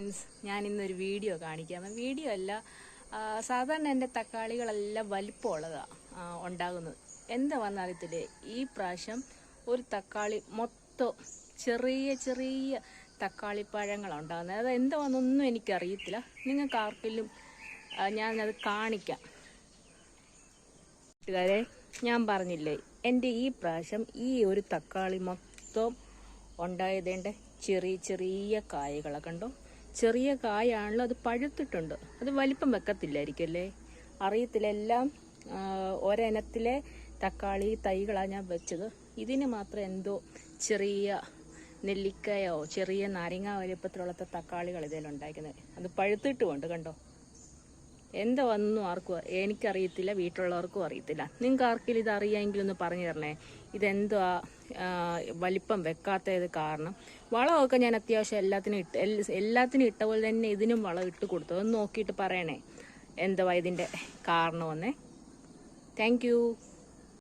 Friends ഞാൻ ഇന്നൊരു video കാണിക്കാം. വീഡിയോ അല്ല സാധാരണ എന്റെ തക്കാളികളെല്ലാം വലിപ്പമുള്ളതാണ് ഉണ്ടാകുന്നത്. എന്താ വന്നറിയത്തില്ലേ? ഈ പ്രാവശ്യം ഒരു തക്കാളി മൊത്തം ചെറിയ ചെറിയ തക്കാളി പഴങ്ങളാണ് ഉണ്ടാകുന്നത്. അത് എന്താ വന്നൊന്നും എനിക്കറിയത്തില്ല. നിങ്ങൾക്ക് ആർക്കെങ്കിലും ഞാനത് കാണിക്കാം. കൂട്ടുകാരെ ഞാൻ പറഞ്ഞില്ലേ എന്റെ ഈ പ്രാവശ്യം ഈ ഒരു തക്കാളി മൊത്തം ഉണ്ടായതേണ്ട ചെറിയ ചെറിയ കായകളൊക്കെ കണ്ടോ? ചെറിയ കായാണല്ലോ അത് പഴുത്തിട്ടുണ്ട്. അത് വലിപ്പം വെക്കത്തില്ലായിരിക്കും അല്ലേ? അറിയത്തില്ല എല്ലാം തക്കാളി തൈകളാണ് ഞാൻ വെച്ചത്. ഇതിന് മാത്രം എന്തോ ചെറിയ നെല്ലിക്കയോ ചെറിയ നാരങ്ങ വലിപ്പത്തിലുള്ള തക്കാളികൾ ഇതിൽ ഉണ്ടാക്കുന്നത്. അത് പഴുത്തിട്ടുമുണ്ട് കണ്ടോ? എന്താ വന്നു ആർക്കും എനിക്കറിയത്തില്ല വീട്ടിലുള്ളവർക്കും അറിയത്തില്ല. നിങ്ങൾക്ക് ആർക്കെങ്കിലും ഇത് അറിയാമെങ്കിൽ ഒന്ന് പറഞ്ഞു തരണേ. ഇതെന്തുവാ? വലിപ്പം വെക്കാത്തത് കാരണം വളമൊക്കെ ഞാൻ അത്യാവശ്യം എല്ലാത്തിനും ഇട്ട് എല്ല- എല്ലാത്തിനും ഇട്ട പോലെ തന്നെ ഇതിനും വളം ഇട്ട് കൊടുത്തു. ഒന്ന് നോക്കിയിട്ട് പറയണേ. എന്തുവാ ഇതിന്റെ കാരണമെന്നേ? താങ്ക്